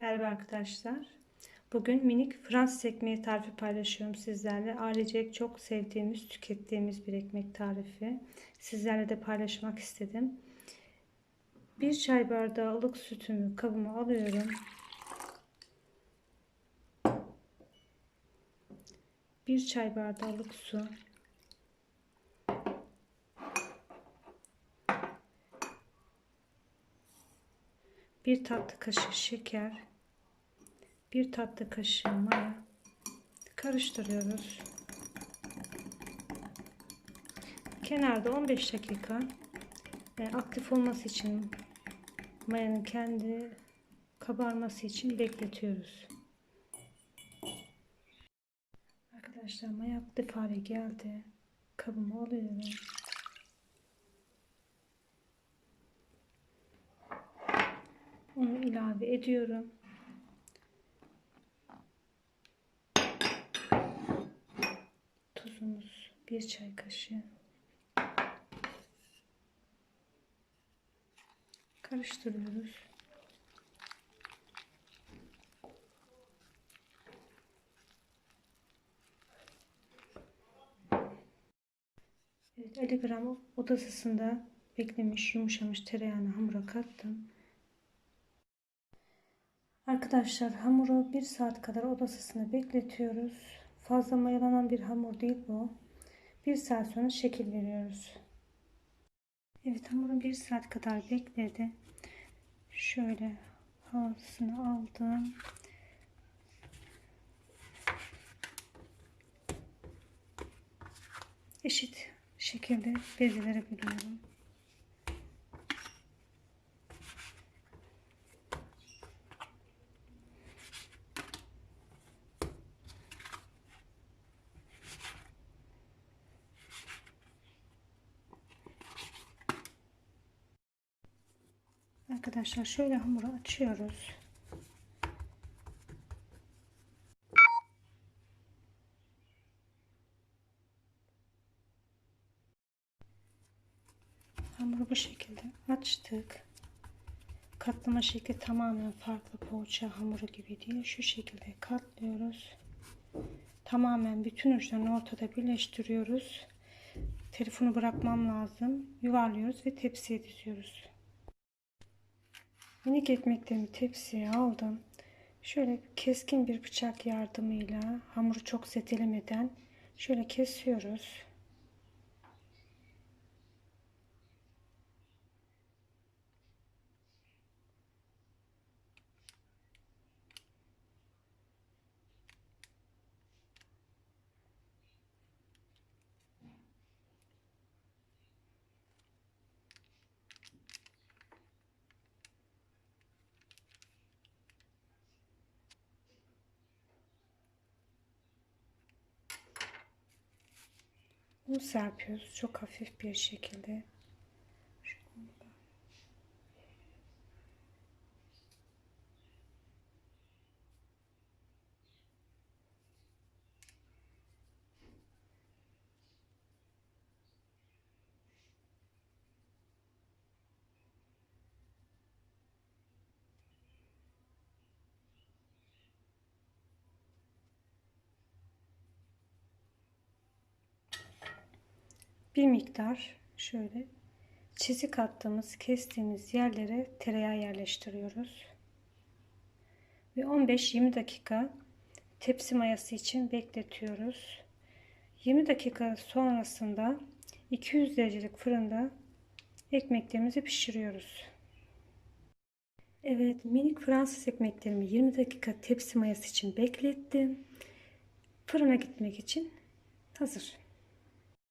Merhaba arkadaşlar. Bugün minik Fransız ekmeği tarifi paylaşıyorum sizlerle. Ailecek çok sevdiğimiz, tükettiğimiz bir ekmek tarifi. Sizlerle de paylaşmak istedim. Bir çay bardağı ılık sütümü kabıma alıyorum. Bir çay bardağı ılık su. Bir tatlı kaşığı şeker, bir tatlı kaşığı maya karıştırıyoruz. Kenarda 15 dakika e, aktif olması için mayanın kendi kabarması için bekletiyoruz. Arkadaşlar maya aktif hale geldi. Kabıma alıyorum. Onu ilave ediyorum. Bir çay kaşığı. Karıştırıyoruz. Evet 50 gram oda ısısında beklemiş yumuşamış tereyağını hamura kattım. Arkadaşlar hamuru 1 saat kadar oda ısısında bekletiyoruz. Fazla mayalanan bir hamur değil bu. 1 saat sonra şekil veriyoruz. Evet hamurum 1 saat kadar bekledi. Şöyle havasını aldım. Eşit şekilde bezelere bölüyorum. Arkadaşlar şöyle hamuru açıyoruz. Hamuru bu şekilde açtık. Katlama şekli tamamen farklı poğaça hamuru gibi değil. Şu şekilde katlıyoruz. Tamamen bütün uçlarını ortada birleştiriyoruz. Telefonu bırakmam lazım. Yuvarlıyoruz ve tepsiye diziyoruz. Minik ekmeklerimi tepsiye aldım. Şöyle keskin bir bıçak yardımıyla hamuru çok zedelemeden şöyle kesiyoruz. Un serpiyoruz çok hafif bir şekilde. Bir miktar şöyle çizik attığımız kestiğimiz yerlere tereyağı yerleştiriyoruz. Ve 15-20 dakika tepsi mayası için bekletiyoruz. 20 dakika sonrasında 200 derecelik fırında ekmeklerimizi pişiriyoruz. Evet minik Fransız ekmeklerimi 20 dakika tepsi mayası için beklettim. Fırına gitmek için hazır.